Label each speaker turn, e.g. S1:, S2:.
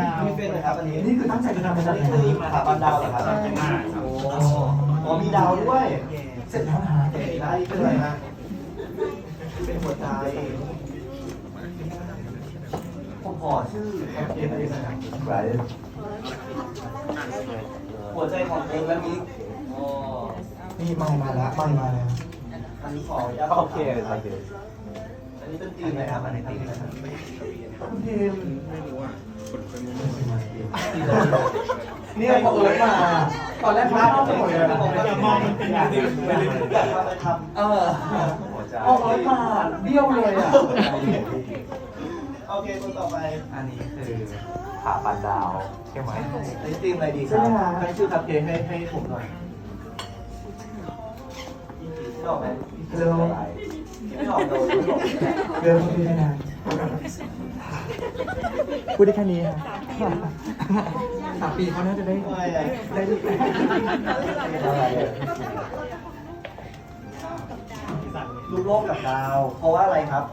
S1: ดาว
S2: มีเป็นเลยครับอันนี้
S3: นี่คือตั้งใจจะทำเป็น
S2: อั
S3: อะ
S2: น
S3: ไร
S2: นี้คือสถาบันดาวเหรอครับ
S1: ใช่
S2: โอ้อ๋อมีดาวด้วย
S3: เสร็จแล้วนะฮะ
S2: เห็นได้เป็นอะไรฮะเป็นหัวใจผมขอชื่อแอปเอ็มอะไรนะครับไรหัวใจของเอ็มและมิกอ๋อ
S3: นี่ไม่มาแล้วไม่มาแล้ว
S2: อันนี้ขออนุญาต
S4: โอเคโอเค
S2: อันนี้เป็นตีมอะไรครับอันนี้ตีมอะไรครับ
S3: คุณทีม เนี่ยพอเอิร์ธมา ตอนแรกเขาเข้าไปหมดเลยนะ
S1: อย่ามองมันเป็นอย่างอื่นไปเลย
S2: อยากทำอะไรทำ
S3: เออ
S4: หัวใจ
S3: เอาเอิร์ธมาเบี้ยวเลยอะ
S2: โอเคคนต่อไป
S4: อันนี้คือผาปันดาวใช่ไหม
S2: อันนี้ตีมอะไรดีครับให้ชื่อคัพเค้กให้ให้ผมหน่อยไม่ออกไหม
S3: เร็ว
S2: ไม่ออกโดนไม่ออก
S3: เร็วคุณทีมนะ พูดได้แค่นี้ค่ะสามปีเขาน่าจะได้ได้ลูกแรก
S2: อะไรอะลูกโลกกับดาว เพราะว่าอะไรครับ